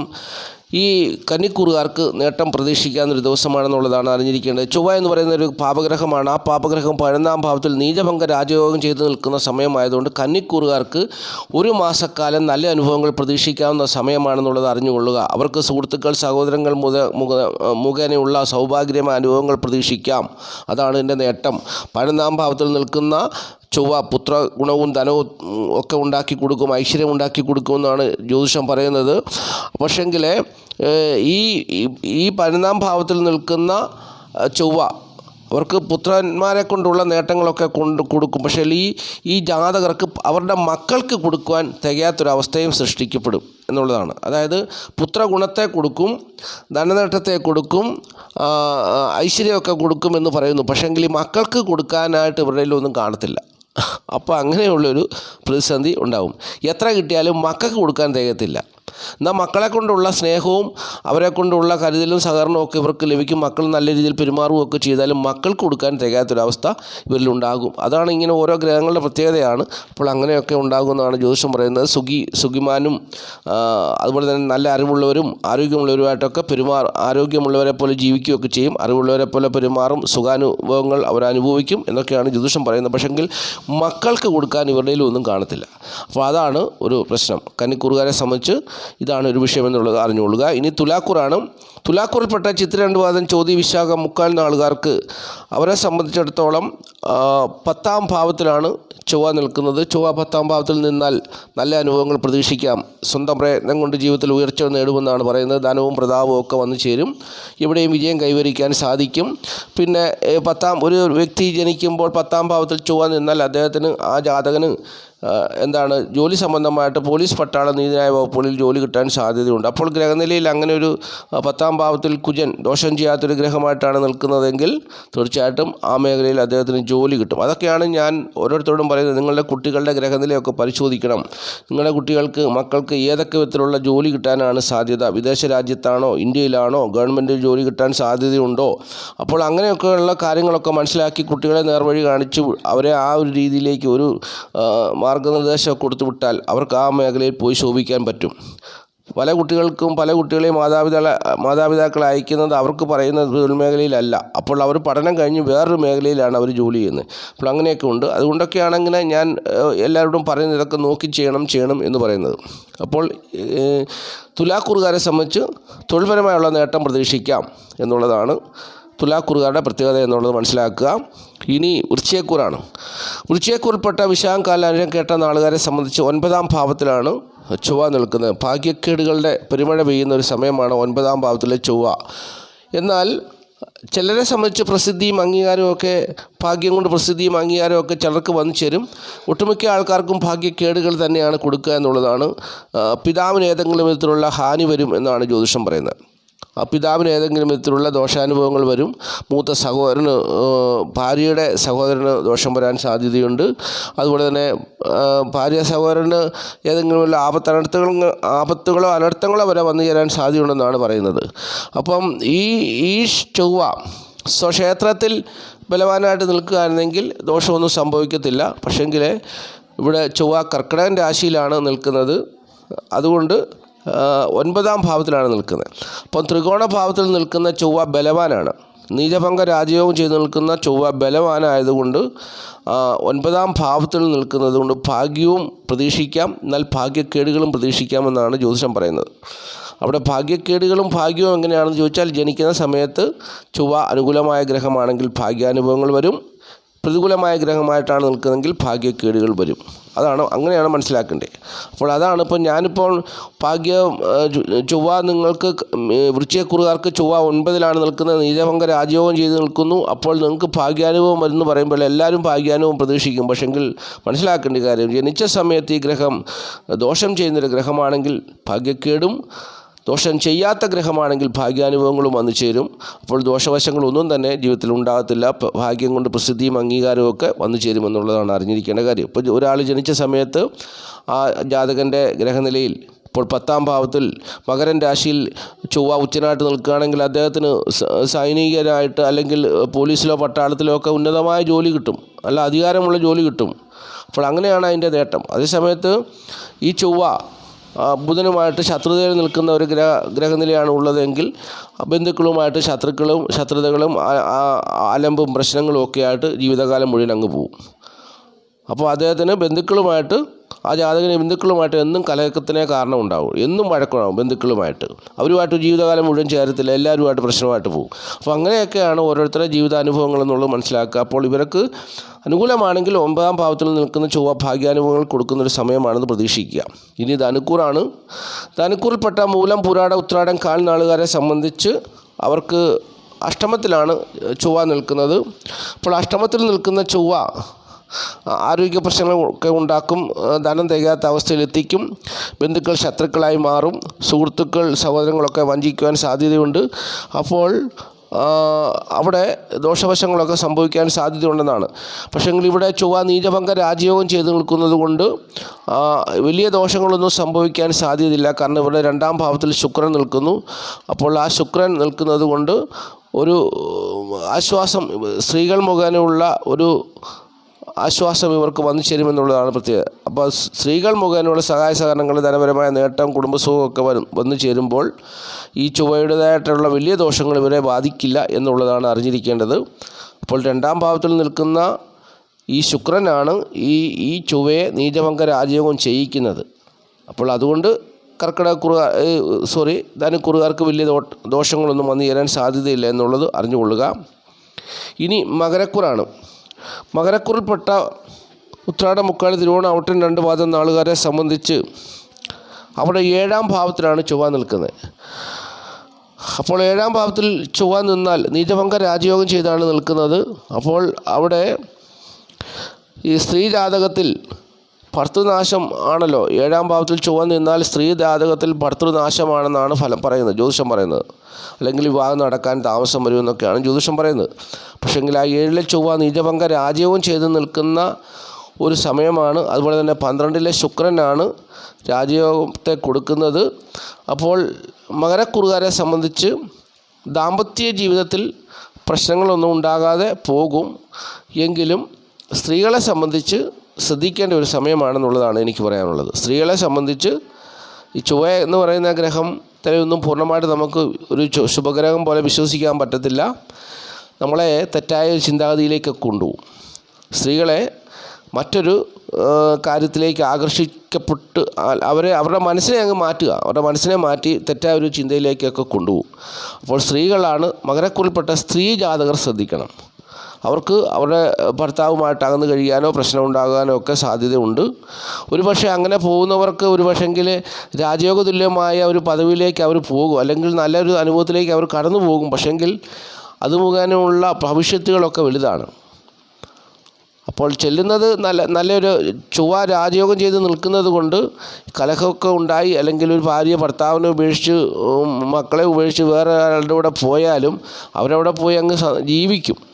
A: ഈ കന്നിക്കൂറുകാർക്ക് നേട്ടം പ്രതീക്ഷിക്കാവുന്നൊരു ദിവസമാണെന്നുള്ളതാണ് അറിഞ്ഞിരിക്കേണ്ടത്. ചൊവ്വ എന്ന് പറയുന്ന ഒരു പാപഗ്രഹമാണ്. ആ പാപഗ്രഹം പതിനൊന്നാം ഭാവത്തിൽ നീചഭംഗ രാജയോഗം ചെയ്തു നിൽക്കുന്ന സമയമായതുകൊണ്ട് കന്നിക്കൂറുകാർക്ക് ഒരു മാസക്കാലം നല്ല അനുഭവങ്ങൾ പ്രതീക്ഷിക്കാവുന്ന സമയമാണെന്നുള്ളത് അറിഞ്ഞുകൊള്ളുക. അവർക്ക് സുഹൃത്തുക്കൾ സഹോദരങ്ങൾ മുത മുഖ മുഖേനയുള്ള സൗഭാഗ്യമായ അനുഭവങ്ങൾ പ്രതീക്ഷിക്കാം. അതാണ് എന്റെ നേട്ടം. പതിനൊന്നാം ഭാവത്തിൽ നിൽക്കുന്ന ചൊവ്വ പുത്ര ഗുണവും ധനവും ഒക്കെ ഉണ്ടാക്കി കൊടുക്കും ഐശ്വര്യം ഉണ്ടാക്കി കൊടുക്കുമെന്നാണ് ജ്യോതിഷം പറയുന്നത്. പക്ഷെങ്കിൽ ഈ ഈ- പതിനൊന്നാം ഭാവത്തിൽ നിൽക്കുന്ന ചൊവ്വ അവർക്ക് പുത്രന്മാരെ കൊണ്ടുള്ള നേട്ടങ്ങളൊക്കെ കൊണ്ട് കൊടുക്കും. പക്ഷേ ഈ ഈ ജാതകർക്ക് അവരുടെ മക്കൾക്ക് കൊടുക്കുവാൻ തികയാത്തൊരവസ്ഥയും സൃഷ്ടിക്കപ്പെടും എന്നുള്ളതാണ്. അതായത് പുത്രഗുണത്തെ കൊടുക്കും ധനനേട്ടത്തെ കൊടുക്കും ഐശ്വര്യമൊക്കെ കൊടുക്കും എന്ന് പറയുന്നു. പക്ഷേങ്കിൽ ഈ മക്കൾക്ക് കൊടുക്കാനായിട്ട് ഇവരുടെ ഒന്നും കാണത്തില്ല. അപ്പോൾ അങ്ങനെയുള്ളൊരു പ്രതിസന്ധി ഉണ്ടാവും. എത്ര കിട്ടിയാലും മക്കൾക്ക് കൊടുക്കാൻ തികയത്തില്ല. എന്നാൽ മക്കളെ കൊണ്ടുള്ള സ്നേഹവും അവരെ കൊണ്ടുള്ള കരുതലും സഹകരണവും ഒക്കെ ഇവർക്ക് ലഭിക്കും. മക്കൾ നല്ല രീതിയിൽ പെരുമാറുകയും ഒക്കെ ചെയ്താലും മക്കൾക്ക് കൊടുക്കാൻ തികയാത്തൊരവസ്ഥ ഇവരിലുണ്ടാകും അതാണ് ഇങ്ങനെ ഓരോ ഗ്രഹങ്ങളുടെ പ്രത്യേകതയാണ്. അപ്പോൾ അങ്ങനെയൊക്കെ ഉണ്ടാകുമെന്നാണ് ജ്യോതിഷം പറയുന്നത്. സുഖി സുഖിമാനും അതുപോലെ തന്നെ നല്ല അറിവുള്ളവരും ആരോഗ്യമുള്ളവരുമായിട്ടൊക്കെ പെരുമാ ആരോഗ്യമുള്ളവരെ പോലെ ജീവിക്കുകയൊക്കെ ചെയ്യും. അറിവുള്ളവരെ പോലെ പെരുമാറും. സുഖാനുഭവങ്ങൾ അവരനുഭവിക്കും എന്നൊക്കെയാണ് ജ്യോതിഷം പറയുന്നത്. പക്ഷെങ്കിൽ മക്കൾക്ക് കൊടുക്കാൻ ഇവരുടെ ഒന്നും കാണത്തില്ല. അപ്പോൾ അതാണ് ഒരു പ്രശ്നം. കന്നിക്കൂറുകാരെ സംബന്ധിച്ച് ഇതാണ് ഒരു വിഷയം എന്നുള്ളത് അറിഞ്ഞുകൊള്ളുക. ഇനി തുലാക്കൂറാണ് തുലാക്കൂറിൽപ്പെട്ട ചിത്ര രണ്ട് വാദം ചോദ്യ വിശാഖ മുക്കാൽ നാളുകാർക്ക് അവരെ സംബന്ധിച്ചിടത്തോളം പത്താം ഭാവത്തിലാണ് ചൊവ്വ നിൽക്കുന്നത്. ചൊവ്വ പത്താം ഭാവത്തിൽ നിന്നാൽ നല്ല അനുഭവങ്ങൾ പ്രതീക്ഷിക്കാം. സ്വന്തം പ്രയത്നം കൊണ്ട് ജീവിതത്തിൽ ഉയർച്ച നേടുമെന്നാണ് പറയുന്നത്. ധനവും പ്രതാപവും ഒക്കെ വന്നു ചേരും. ഇവിടെയും വിജയം കൈവരിക്കാൻ സാധിക്കും. പിന്നെ പത്താം ഒരു വ്യക്തി ജനിക്കുമ്പോൾ പത്താം ഭാവത്തിൽ ചൊവ്വ നിന്നാൽ അദ്ദേഹത്തിന് ആ ജാതകന് എന്താണ് ജോലി സംബന്ധമായിട്ട് പോലീസ് പട്ടാള നീതിന്യായ വകുപ്പുകളിൽ ജോലി കിട്ടാൻ സാധ്യതയുണ്ട്. അപ്പോൾ ഗ്രഹനിലയിൽ അങ്ങനെ ഒരു ആ, പത്താം ഭാവത്തിൽ കുജൻ ദോഷം ചെയ്യാത്തൊരു ഗ്രഹമായിട്ടാണ് നിൽക്കുന്നതെങ്കിൽ തീർച്ചയായിട്ടും ആ മേഖലയിൽ അദ്ദേഹത്തിന് ജോലി കിട്ടും. അതൊക്കെയാണ് ഞാൻ ഓരോരുത്തരോടും പറയുന്നത്. നിങ്ങളുടെ കുട്ടികളുടെ ഗ്രഹനിലയൊക്കെ പരിശോധിക്കണം. നിങ്ങളുടെ കുട്ടികൾക്ക് മക്കൾക്ക് ഏതൊക്കെ വിധത്തിലുള്ള ജോലി കിട്ടാനാണ് സാധ്യത? വിദേശ രാജ്യത്താണോ? ഇന്ത്യയിലാണോ? ഗവൺമെന്റ് ജോലി കിട്ടാൻ സാധ്യതയുണ്ടോ? അപ്പോൾ അങ്ങനെയൊക്കെയുള്ള കാര്യങ്ങളൊക്കെ മനസ്സിലാക്കി കുട്ടികളെ നേർവഴി കാണിച്ച് അവരെ ആ ഒരു രീതിയിലേക്ക് ഒരു മാർഗനിർദ്ദേശം കൊടുത്തു വിട്ടാൽ അവർക്ക് ആ മേഖലയിൽ പോയി ശോഭിക്കാൻ പറ്റും. പല കുട്ടികൾക്കും പല കുട്ടികളെയും മാതാപിതാ മാതാപിതാക്കൾ അയക്കുന്നത് അവർക്ക് പറയുന്ന തൊഴിൽ മേഖലയിലല്ല. അപ്പോൾ അവർ പഠനം കഴിഞ്ഞ് വേറൊരു മേഖലയിലാണ് അവർ ജോലി ചെയ്യുന്നത്. അപ്പോൾ അങ്ങനെയൊക്കെ ഉണ്ട്. അതുകൊണ്ടൊക്കെയാണെങ്കിൽ ഞാൻ എല്ലാവരോടും പറയുന്നത് ഇതൊക്കെ നോക്കി ചെയ്യണം ചെയ്യണം എന്ന് പറയുന്നത്. അപ്പോൾ തുലാക്കൂറുകാരെ സംബന്ധിച്ച് തൊഴിൽപരമായുള്ള നേട്ടം പ്രതീക്ഷിക്കാം എന്നുള്ളതാണ്. തുലാക്കുറുകാരുടെ പ്രത്യേകത എന്നുള്ളത് മനസ്സിലാക്കുക. ഇനി വൃശ്ചയക്കൂറാണ് വൃശ്ചയക്കൂറിൽപ്പെട്ട വിശാഖം കാലാനുഷം കേട്ട നാളുകാരെ സംബന്ധിച്ച് ഒൻപതാം ഭാവത്തിലാണ് ചൊവ്വ നിൽക്കുന്നത്. ഭാഗ്യക്കേടുകളുടെ പെരുമഴ പെയ്യുന്ന ഒരു സമയമാണ് ഒൻപതാം ഭാവത്തിലെ ചൊവ്വ. എന്നാൽ ചിലരെ സംബന്ധിച്ച് പ്രസിദ്ധിയും അംഗീകാരവും ഒക്കെ ഭാഗ്യം കൊണ്ട് പ്രസിദ്ധിയും അംഗീകാരവും ഒക്കെ ചിലർക്ക് വന്നു ചേരും. ഒട്ടുമിക്ക ആൾക്കാർക്കും ഭാഗ്യക്കേടുകൾ തന്നെയാണ് കൊടുക്കുക എന്നുള്ളതാണ് പിതാവിന് ഏതെങ്കിലും വിധത്തിലുള്ള ഹാനി വരും എന്നാണ് ജ്യോതിഷം പറയുന്നത്. പിതാവിന് ഏതെങ്കിലും വിധത്തിലുള്ള ദോഷാനുഭവങ്ങൾ വരും. മൂത്ത സഹോദരന് ഭാര്യയുടെ സഹോദരന് ദോഷം വരാൻ സാധ്യതയുണ്ട്. അതുപോലെ തന്നെ ഭാര്യ സഹോദരന് ഏതെങ്കിലും വല്ല ആപത്തനർത്ഥങ്ങൾ ആപത്തുകളോ അനർത്ഥങ്ങളോ വരെ വന്നു ചേരാൻ സാധ്യതയുണ്ടെന്നാണ് പറയുന്നത്. അപ്പം ഈ ഈ ചൊവ്വ സ്വക്ഷേത്രത്തിൽ ബലവാനായിട്ട് നിൽക്കുകയാണെങ്കിൽ ദോഷമൊന്നും സംഭവിക്കത്തില്ല. പക്ഷെങ്കിൽ ഇവിടെ ചൊവ്വ കർക്കിടകൻ രാശിയിലാണ് നിൽക്കുന്നത്. അതുകൊണ്ട് ഒൻപതാം ഭാവത്തിലാണ് നിൽക്കുന്നത്. അപ്പം ത്രികോണ ഭാവത്തിൽ നിൽക്കുന്ന ചൊവ്വ ബലവാനാണ്. നീചഭംഗ രാജയോഗം ചെയ്ത് നിൽക്കുന്ന ചൊവ്വ ബലവാനായതുകൊണ്ട് ഒൻപതാം ഭാവത്തിൽ നിൽക്കുന്നത് കൊണ്ട് ഭാഗ്യവും പ്രതീക്ഷിക്കാം. എന്നാൽ ഭാഗ്യക്കേടുകളും പ്രതീക്ഷിക്കാമെന്നാണ് ജ്യോതിഷം പറയുന്നത്. അവിടെ ഭാഗ്യക്കേടുകളും ഭാഗ്യവും എങ്ങനെയാണെന്ന് ചോദിച്ചാൽ ജനിക്കുന്ന സമയത്ത് ചൊവ്വ അനുകൂലമായ ഗ്രഹമാണെങ്കിൽ ഭാഗ്യാനുഭവങ്ങൾ വരും. പ്രതികൂലമായ ഗ്രഹമായിട്ടാണ് നിൽക്കുന്നതെങ്കിൽ ഭാഗ്യക്കേടുകൾ വരും. അതാണ് അങ്ങനെയാണ് മനസ്സിലാക്കേണ്ടത്. അപ്പോൾ അതാണ് ഇപ്പോൾ ഞാനിപ്പോൾ ഭാഗ്യ ചൊവ്വ നിങ്ങൾക്ക് വൃശ്ചയക്കുറുകാർക്ക് ചൊവ്വ ഒൻപതിലാണ് നിൽക്കുന്നത്. നീചഭംഗ രാജയോഗം ചെയ്ത് നിൽക്കുന്നു. അപ്പോൾ നിങ്ങൾക്ക് ഭാഗ്യാനുഭവം വരുന്നു പറയുമ്പോൾ എല്ലാവരും ഭാഗ്യാനുഭവം പ്രതീക്ഷിക്കും. പക്ഷെങ്കിൽ മനസ്സിലാക്കേണ്ട കാര്യം ജനിച്ച സമയത്ത് ഈ ഗ്രഹം ദോഷം ചെയ്യുന്നൊരു ഗ്രഹമാണെങ്കിൽ ഭാഗ്യക്കേടും ദോഷം ചെയ്യാത്ത ഗ്രഹമാണെങ്കിൽ ഭാഗ്യാനുഭവങ്ങളും വന്നു ചേരും. അപ്പോൾ ദോഷവശങ്ങളൊന്നും തന്നെ ജീവിതത്തിൽ ഉണ്ടാകത്തില്ല. ഭാഗ്യം കൊണ്ട് പ്രസിദ്ധിയും അംഗീകാരവും ഒക്കെ വന്നു ചേരുമെന്നുള്ളതാണ് അറിഞ്ഞിരിക്കേണ്ട കാര്യം. ഇപ്പോൾ ഒരാൾ ജനിച്ച സമയത്ത് ആ ജാതകന്റെ ഗ്രഹനിലയിൽ ഇപ്പോൾ പത്താം ഭാവത്തിൽ മകരൻ രാശിയിൽ ചൊവ്വ ഉച്ചനായിട്ട് നിൽക്കുകയാണെങ്കിൽ അദ്ദേഹത്തിന് സൈനികരായിട്ട് അല്ലെങ്കിൽ പോലീസിലോ പട്ടാളത്തിലോ ഒക്കെ ഉന്നതമായ ജോലി കിട്ടും. അല്ല അധികാരമുള്ള ജോലി കിട്ടും. അപ്പോൾ അങ്ങനെയാണ് അതിന്റെ നേട്ടം. അതേസമയത്ത് ഈ ചൊവ്വ ബുധനുമായിട്ട് ശത്രുതയിൽ നിൽക്കുന്ന ഒരു ഗ്രഹ ഗ്രഹനിലയാണ് ഉള്ളതെങ്കിൽ ബന്ധുക്കളുമായിട്ട് ശത്രുക്കളും ശത്രുതകളും അലമ്പും പ്രശ്നങ്ങളും ഒക്കെ ആയിട്ട് ജീവിതകാലം മുഴുവൻ അങ്ങ് പോവും. അപ്പോൾ അദ്ദേഹത്തിന് ബന്ധുക്കളുമായിട്ട് ആ ജാതകന് ബന്ധുക്കളുമായിട്ട് എന്നും കലക്കത്തിനെ കാരണമുണ്ടാവും. എന്നും വഴക്കുണ്ടാവും ബന്ധുക്കളുമായിട്ട്. അവരുമായിട്ട് ജീവിതകാലം മുഴുവൻ ചേരത്തില്ല. എല്ലാവരുമായിട്ട് പ്രശ്നമായിട്ട് പോകും. അപ്പോൾ അങ്ങനെയൊക്കെയാണ് ഓരോരുത്തരുടെ ജീവിതാനുഭവങ്ങൾ എന്നുള്ളത് മനസ്സിലാക്കുക. അപ്പോൾ ഇവർക്ക് അനുകൂലമാണെങ്കിൽ ഒമ്പതാം ഭാവത്തിൽ നിൽക്കുന്ന ചൊവ്വ ഭാഗ്യാനുഭവങ്ങൾ കൊടുക്കുന്ന ഒരു സമയമാണെന്ന് പ്രതീക്ഷിക്കുക. ഇനി ധനുക്കൂറാണ്. ധനുക്കൂറിൽപ്പെട്ട മൂലം പുരാട ഉത്രാടം കാൽ നാളുകാരെ സംബന്ധിച്ച് അവർക്ക് അഷ്ടമത്തിലാണ് ചൊവ്വ നിൽക്കുന്നത്. അപ്പോൾ അഷ്ടമത്തിൽ നിൽക്കുന്ന ചൊവ്വ ആരോഗ്യ പ്രശ്നങ്ങളൊക്കെ ഉണ്ടാക്കും ധനം തികയാത്ത അവസ്ഥയിലെത്തിക്കും ബന്ധുക്കൾ ശത്രുക്കളായി മാറും സുഹൃത്തുക്കൾ സഹോദരങ്ങളൊക്കെ വഞ്ചിക്കുവാൻ സാധ്യതയുണ്ട്. അപ്പോൾ അവിടെ ദോഷവശങ്ങളൊക്കെ സംഭവിക്കാൻ സാധ്യതയുണ്ടെന്നാണ്. പക്ഷേങ്കിൽ ഇവിടെ ചൊവ്വ നീചഭംഗ രാജയോഗം ചെയ്ത് നിൽക്കുന്നത് കൊണ്ട് വലിയ ദോഷങ്ങളൊന്നും സംഭവിക്കാൻ സാധ്യതയില്ല. കാരണം ഇവിടെ രണ്ടാം ഭാവത്തിൽ ശുക്രൻ നിൽക്കുന്നു. അപ്പോൾ ആ ശുക്രൻ നിൽക്കുന്നത് കൊണ്ട് ഒരു ആശ്വാസം സ്ത്രീകൾ മുഖേനയുള്ള ഒരു ആശ്വാസം ഇവർക്ക് വന്നു ചേരുമെന്നുള്ളതാണ് പ്രത്യേകത. അപ്പോൾ സ്ത്രീകൾ മുഖേനയുള്ള സഹായ സഹകരണങ്ങൾ ധനപരമായ നേട്ടം കുടുംബസുഖമൊക്കെ വരും വന്നു ചേരുമ്പോൾ ഈ ചുവയുടേതായിട്ടുള്ള വലിയ ദോഷങ്ങൾ ഇവരെ ബാധിക്കില്ല എന്നുള്ളതാണ് അറിഞ്ഞിരിക്കേണ്ടത്. അപ്പോൾ രണ്ടാം ഭാവത്തിൽ നിൽക്കുന്ന ഈ ശുക്രനാണ് ഈ ഈ ചൊവ്വയെ നീചഭംഗ രാജയോഗം ചെയ്യിക്കുന്നത്. അപ്പോൾ അതുകൊണ്ട് കർക്കിടകക്കുറു സോറി ധനുക്കുറുകാർക്ക് വലിയ ദോഷങ്ങളൊന്നും വന്നു ചേരാൻ സാധ്യതയില്ല എന്നുള്ളത് അറിഞ്ഞുകൊള്ളുക. ഇനി മകരക്കുറാണ്. മകരക്കുറിൽപ്പെട്ട ഉത്രാട മുക്കാളി തിരുവോണം ഔട്ടൻ രണ്ട് പാദം നാളുകാരെ സംബന്ധിച്ച് അവിടെ ഏഴാം ഭാവത്തിലാണ് ചൊവ്വ നിൽക്കുന്നത്. അപ്പോൾ ഏഴാം ഭാവത്തിൽ ചൊവ്വ നിന്നാൽ നീചഭംഗ രാജയോഗം ചെയ്താണ് നിൽക്കുന്നത്. അപ്പോൾ അവിടെ ഈ സ്ത്രീ ജാതകത്തിൽ ഭർത്തൃനാശം ആണല്ലോ. ഏഴാം ഭാവത്തിൽ ചൊവ്വ നിന്നാൽ സ്ത്രീ ജാതകത്തിൽ ഭർത്തൃനാശമാണെന്നാണ് ഫലം പറയുന്നത് ജ്യോതിഷം പറയുന്നത്. അല്ലെങ്കിൽ വിവാഹം നടക്കാൻ താമസം വരുമെന്നൊക്കെയാണ് ജ്യോതിഷം പറയുന്നത്. പക്ഷേങ്കിൽ ആ ഏഴിലെ ചൊവ്വ നിജഭംഗ രാജ്യവും ചെയ്ത് നിൽക്കുന്ന ഒരു സമയമാണ്. അതുപോലെ തന്നെ പന്ത്രണ്ടിലെ ശുക്രനാണ് രാജയോഗത്തെ കൊടുക്കുന്നത്. അപ്പോൾ മകരക്കുറുകാരെ സംബന്ധിച്ച് ദാമ്പത്യ ജീവിതത്തിൽ പ്രശ്നങ്ങളൊന്നും ഉണ്ടാകാതെ പോകും. എങ്കിലും സ്ത്രീകളെ സംബന്ധിച്ച് ശ്രദ്ധിക്കേണ്ട ഒരു സമയമാണെന്നുള്ളതാണ് എനിക്ക് പറയാനുള്ളത്. സ്ത്രീകളെ സംബന്ധിച്ച് ഈ ചൊവ്വ എന്ന് പറയുന്ന ഗ്രഹത്തെ ഒന്നും പൂർണമായിട്ട് നമുക്ക് ഒരു ശുഭഗ്രഹം പോലെ വിശ്വസിക്കാൻ പറ്റത്തില്ല. നമ്മളെ തെറ്റായ ചിന്താഗതിയിലേക്ക് കൊണ്ടുപോകും. സ്ത്രീകളെ മറ്റൊരു കാര്യത്തിലേക്ക് ആകർഷിക്കപ്പെട്ട് അവരെ അവരുടെ മനസ്സിനെ അങ്ങ് മാറ്റുക. അവരുടെ മനസ്സിനെ മാറ്റി തെറ്റായ ഒരു ചിന്തയിലേക്കൊക്കെ കൊണ്ടുപോകും. അപ്പോൾ സ്ത്രീകളാണ് മകരക്കുറിൽപ്പെട്ട സ്ത്രീ ജാതകർ ശ്രദ്ധിക്കണം. അവർക്ക് അവരുടെ ഭർത്താവുമായിട്ട് അകന്ന് കഴിയാനോ പ്രശ്നം ഉണ്ടാകാനോ ഒക്കെ സാധ്യതയുണ്ട്. ഒരു പക്ഷേ അങ്ങനെ പോകുന്നവർക്ക് ഒരു പക്ഷെങ്കിൽ രാജയോഗ തുല്യമായ ഒരു പദവിയിലേക്ക് അവർ പോകും. അല്ലെങ്കിൽ നല്ലൊരു അനുഭവത്തിലേക്ക് അവർ കടന്നു പോകും. പക്ഷെങ്കിൽ അത് മുഖേനയുള്ള ഭവിഷ്യത്തുകളൊക്കെ വലുതാണ്. അപ്പോൾ ചെല്ലുന്നത് നല്ല നല്ലൊരു ചൊവ്വ രാജയോഗം ചെയ്ത് നിൽക്കുന്നത് കൊണ്ട് കലഹമൊക്കെ ഉണ്ടായി. അല്ലെങ്കിൽ ഒരു ഭാര്യ ഭർത്താവിനെ ഉപേക്ഷിച്ച് മക്കളെ ഉപേക്ഷിച്ച് വേറെ ആളുടെ കൂടെ പോയാലും അവരവിടെ പോയി അങ്ങ് ജീവിക്കും.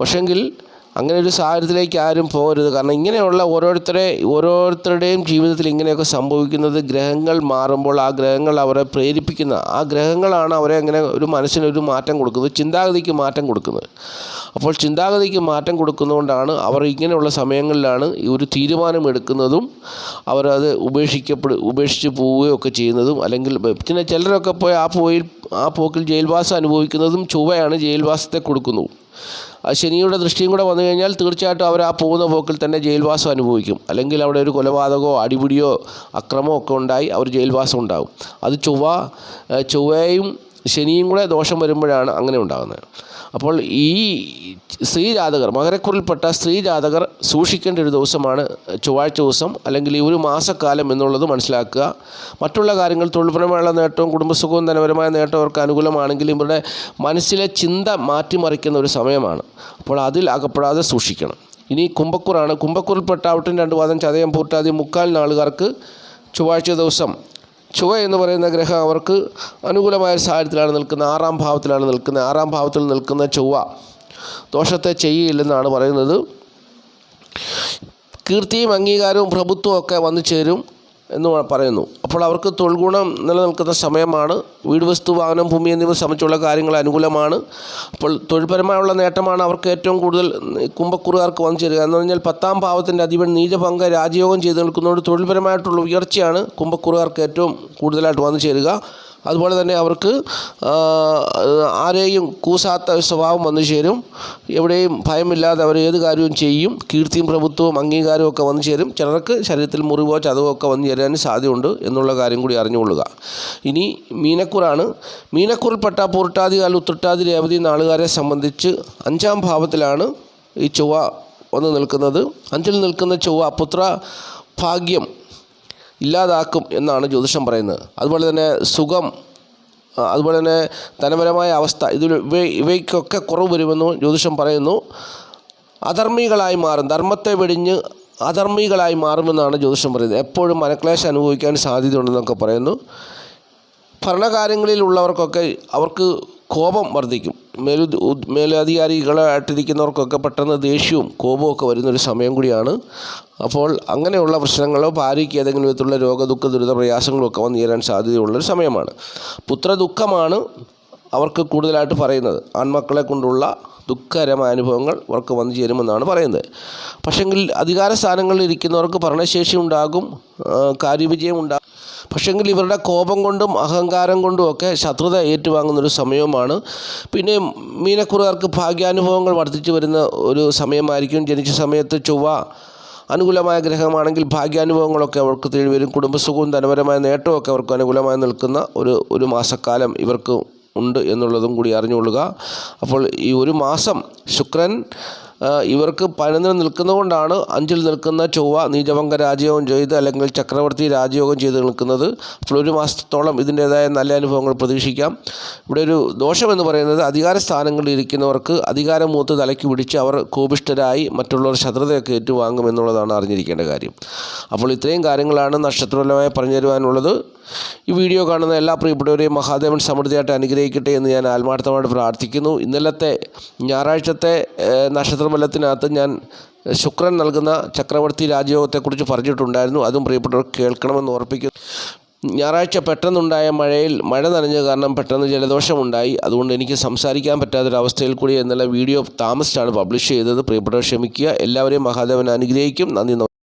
A: പക്ഷെങ്കിൽ അങ്ങനെ ഒരു സാഹചര്യത്തിലേക്ക് ആരും പോകരുത്. കാരണം ഇങ്ങനെയുള്ള ഓരോരുത്തരെ ഓരോരുത്തരുടെയും ജീവിതത്തിൽ ഇങ്ങനെയൊക്കെ സംഭവിക്കുന്നത് ഗ്രഹങ്ങൾ മാറുമ്പോൾ ആ ഗ്രഹങ്ങൾ അവരെ പ്രേരിപ്പിക്കുന്ന ആ ഗ്രഹങ്ങളാണ് അവരെ അങ്ങനെ ഒരു മനസ്സിനൊരു മാറ്റം കൊടുക്കുന്നത് ചിന്താഗതിക്ക് മാറ്റം കൊടുക്കുന്നത്. അപ്പോൾ ചിന്താഗതിക്ക് മാറ്റം കൊടുക്കുന്നതുകൊണ്ടാണ് അവർ ഇങ്ങനെയുള്ള സമയങ്ങളിലാണ് ഒരു തീരുമാനം എടുക്കുന്നതും അവരത് ഉപേക്ഷിക്കപ്പെടു ഉപേക്ഷിച്ച് പോവുകയൊക്കെ ചെയ്യുന്നതും അല്ലെങ്കിൽ പിന്നെ ചിലരൊക്കെ പോയി ആ പോയി ആ പോക്കിൽ ജയിൽവാസം അനുഭവിക്കുന്നതും ചൊവ്വയാണ് ജയിൽവാസത്തെ കൊടുക്കുന്നു ആ ശനിയുടെ ദൃഷ്ടിയും കൂടെ വന്നു കഴിഞ്ഞാൽ തീർച്ചയായിട്ടും അവർ ആ പോകുന്ന പോക്കിൽ തന്നെ ജയിൽവാസം അനുഭവിക്കും. അല്ലെങ്കിൽ അവിടെ ഒരു കൊലപാതകമോ അടിപിടിയോ അക്രമമോ ഒക്കെ ഉണ്ടായി അവർ ജയിൽവാസം ഉണ്ടാകും അത് ചൊവ്വ ചൊവ്വയും ശനിയും കൂടെ ദോഷം വരുമ്പോഴാണ് അങ്ങനെ ഉണ്ടാകുന്നത്. അപ്പോൾ ഈ സ്ത്രീ ജാതകർ മകരക്കുറിൽപ്പെട്ട സ്ത്രീ ജാതകർ സൂക്ഷിക്കേണ്ട ഒരു ദിവസമാണ് ചൊവ്വാഴ്ച ദിവസം അല്ലെങ്കിൽ ഈ ഒരു മാസക്കാലം എന്നുള്ളത് മനസ്സിലാക്കുക. മറ്റുള്ള കാര്യങ്ങൾ തൊഴിൽപരമായുള്ള നേട്ടവും കുടുംബസുഖവും ധനപരമായ നേട്ടവും അവർക്ക് അനുകൂലമാണെങ്കിലും ഇവരുടെ മനസ്സിലെ ചിന്ത മാറ്റിമറിക്കുന്ന ഒരു സമയമാണ്. അപ്പോൾ അതിൽ അകപ്പെടാതെ സൂക്ഷിക്കണം. ഇനി കുംഭക്കൂറാണ്. കുംഭക്കൂറിൽപ്പെട്ട ഔട്ടും രണ്ട് വാദം ചതയം പൂട്ടാതി മുക്കാൽ നാളുകാർക്ക് ചൊവ്വാഴ്ച ദിവസം ചൊവ്വ എന്ന് പറയുന്ന ഗ്രഹം അവർക്ക് അനുകൂലമായ സാഹചര്യത്തിലാണ് നിൽക്കുന്നത്. ആറാം ഭാവത്തിലാണ് നിൽക്കുന്നത്. ആറാം ഭാവത്തിൽ നിൽക്കുന്ന ചൊവ്വ ദോഷത്തെ ചെയ്യില്ലെന്നാണ് പറയുന്നത്. കീർത്തിയും അംഗീകാരവും പ്രഭുത്വവും ഒക്കെ വന്നു ചേരും. എന്ന് പറയുന്നു. അപ്പോൾ അവർക്ക് തൊഴിൽ ഗുണം നിലനിൽക്കുന്ന സമയമാണ്. വീട് വസ്തു വാഹനം ഭൂമി എന്നിവ സംബന്ധിച്ചുള്ള കാര്യങ്ങൾ അനുകൂലമാണ്. അപ്പോൾ തൊഴിൽപരമായുള്ള നേട്ടമാണ് അവർക്ക് ഏറ്റവും കൂടുതൽ കുംഭക്കുറുകാർക്ക് വന്നു ചേരുക. എന്ന് പറഞ്ഞാൽ പത്താം ഭാവത്തിന്റെ അധിപൻ നീചഭംഗ രാജയോഗം ചെയ്ത് നിൽക്കുന്നതുകൊണ്ട് തൊഴിൽപരമായിട്ടുള്ള ഉയർച്ചയാണ് കുംഭക്കുറുകാർക്ക് ഏറ്റവും കൂടുതലായിട്ട് വന്നു ചേരുക. അതുപോലെ തന്നെ അവർക്ക് ആരെയും കൂസാത്ത സ്വഭാവം വന്നു ചേരും. എവിടെയും ഭയമില്ലാതെ അവർ ഏത് കാര്യവും ചെയ്യും. കീർത്തിയും പ്രഭുത്വവും അംഗീകാരവും ഒക്കെ വന്നു ചേരും. ചിലർക്ക് ശരീരത്തിൽ മുറിവോ ചതവോ ഒക്കെ വന്നു ചേരാൻ സാധ്യതയുണ്ട് എന്നുള്ള കാര്യം കൂടി അറിഞ്ഞുകൊള്ളുക. ഇനി മീനക്കൂറാണ്. മീനക്കൂറിൽപ്പെട്ട പൂർട്ടാതികാൽ ഉത്രട്ടാതി രേവതി നാളുകാരെ സംബന്ധിച്ച് അഞ്ചാം ഭാവത്തിലാണ് ഈ ചൊവ്വ വന്ന് നിൽക്കുന്നത്. അഞ്ചിൽ നിൽക്കുന്ന ചൊവ്വ പുത്ര ഭാഗ്യം ഇല്ലാതാക്കും എന്നാണ് ജ്യോതിഷം പറയുന്നത്. അതുപോലെ തന്നെ സുഖം അതുപോലെ തന്നെ ധനപരമായ അവസ്ഥ ഇതിൽ ഇവ ഇവയ്ക്കൊക്കെ കുറവ് വരുമെന്ന് ജ്യോതിഷം പറയുന്നു. അധർമ്മികളായി മാറും ധർമ്മത്തെ വെടിഞ്ഞ് അധർമ്മികളായി മാറുമെന്നാണ് ജ്യോതിഷം പറയുന്നത്. എപ്പോഴും മനക്ലേശം അനുഭവിക്കാൻ സാധ്യതയുണ്ടെന്നൊക്കെ പറയുന്നു. ഭരണകാര്യങ്ങളിലുള്ളവർക്കൊക്കെ അവർക്ക് കോപം വർദ്ധിക്കും. മേലു മേലധികാരികളായിട്ടിരിക്കുന്നവർക്കൊക്കെ പെട്ടെന്ന് ദേഷ്യവും കോപവും ഒക്കെ വരുന്നൊരു സമയം കൂടിയാണ്. അപ്പോൾ അങ്ങനെയുള്ള പ്രശ്നങ്ങളോ ഭാര്യയ്ക്ക് ഏതെങ്കിലും വിധത്തിലുള്ള രോഗദുഃഖ ദുരിത പ്രയാസങ്ങളോ ഒക്കെ വന്നു ചേരാൻ സാധ്യതയുള്ളൊരു സമയമാണ്. പുത്രദുഃഖമാണ് അവർക്ക് കൂടുതലായിട്ട് പറയുന്നത്. ആൺമക്കളെ കൊണ്ടുള്ള ദുഃഖകരമായ അനുഭവങ്ങൾ അവർക്ക് വന്നു ചേരുമെന്നാണ് പറയുന്നത്. പക്ഷെങ്കിൽ അധികാര സ്ഥാനങ്ങളിൽ ഇരിക്കുന്നവർക്ക് ഭരണശേഷി ഉണ്ടാകും കാര്യവിജയം ഉണ്ടാകും. പക്ഷേങ്കിൽ ഇവരുടെ കോപം കൊണ്ടും അഹങ്കാരം കൊണ്ടും ഒക്കെ ശത്രുത ഏറ്റുവാങ്ങുന്നൊരു സമയവുമാണ്. പിന്നെ മീനക്കുറുകാർക്ക് ഭാഗ്യാനുഭവങ്ങൾ വർദ്ധിച്ചു വരുന്ന ഒരു സമയമായിരിക്കും. ജനിച്ച സമയത്ത് ചൊവ്വ അനുകൂലമായ ഗ്രഹമാണെങ്കിൽ ഭാഗ്യാനുഭവങ്ങളൊക്കെ അവർക്ക് തേടി വരും. കുടുംബസുഖവും ധനപരമായ നേട്ടമൊക്കെ അവർക്ക് അനുകൂലമായി നിൽക്കുന്ന ഒരു ഒരു മാസക്കാലം ഇവർക്ക് ഉണ്ട് എന്നുള്ളതും കൂടി അറിഞ്ഞുകൊള്ളുക. അപ്പോൾ ഈ ഒരു മാസം ശുക്രൻ ഇവർക്ക് പതിനൊന്നിൽ നിൽക്കുന്നതുകൊണ്ടാണ് അഞ്ചിൽ നിൽക്കുന്ന ചൊവ്വ നീചഭംഗ രാജയോഗം ചെയ്ത് അല്ലെങ്കിൽ ചക്രവർത്തി രാജയോഗം ചെയ്ത് നിൽക്കുന്നത്. അപ്പോൾ ഒരു മാസത്തോളം ഇതിന്റേതായ നല്ല അനുഭവങ്ങൾ പ്രതീക്ഷിക്കാം. ഇവിടെ ഒരു ദോഷമെന്ന് പറയുന്നത് അധികാര സ്ഥാനങ്ങളിൽ ഇരിക്കുന്നവർക്ക് അധികാരം മൂത്ത് തലയ്ക്ക് പിടിച്ച് അവർ കോപിഷ്ഠരായി മറ്റുള്ളവർ ശത്രുതയൊക്കെ ഏറ്റുവാങ്ങും എന്നുള്ളതാണ് അറിഞ്ഞിരിക്കേണ്ട കാര്യം. അപ്പോൾ ഇത്രയും കാര്യങ്ങളാണ് നക്ഷത്രപരമായി പറഞ്ഞു തരുവാനുള്ളത് ഈ വീഡിയോ കാണുന്ന എല്ലാ പ്രിയപ്പെട്ടവരെയും മഹാദേവൻ സമൃദ്ധിയായിട്ട് അനുഗ്രഹിക്കട്ടെ എന്ന് ഞാൻ ആത്മാർത്ഥമായിട്ട് പ്രാർത്ഥിക്കുന്നു. ഇന്നലത്തെ ഞായറാഴ്ചത്തെ നക്ഷത്രബലത്തിനകത്ത് ഞാൻ ശുക്രൻ നൽകുന്ന ചക്രവർത്തി രാജയോഗത്തെക്കുറിച്ച് പറഞ്ഞിട്ടുണ്ടായിരുന്നു. അതും പ്രിയപ്പെട്ടവർ കേൾക്കണമെന്ന് ഓർപ്പിക്കുന്നു. ഞായറാഴ്ച പെട്ടെന്നുണ്ടായ മഴയിൽ മഴ നനഞ്ഞ കാരണം പെട്ടെന്ന് ജലദോഷമുണ്ടായി. അതുകൊണ്ട് എനിക്ക് സംസാരിക്കാൻ പറ്റാത്തൊരവസ്ഥയിൽ കൂടി എന്നുള്ള വീഡിയോ താമസിച്ചാണ് പബ്ലിഷ് ചെയ്തത്. പ്രിയപ്പെട്ടവർ ക്ഷമിക്കുക. എല്ലാവരെയും മഹാദേവൻ അനുഗ്രഹിക്കും. നന്ദി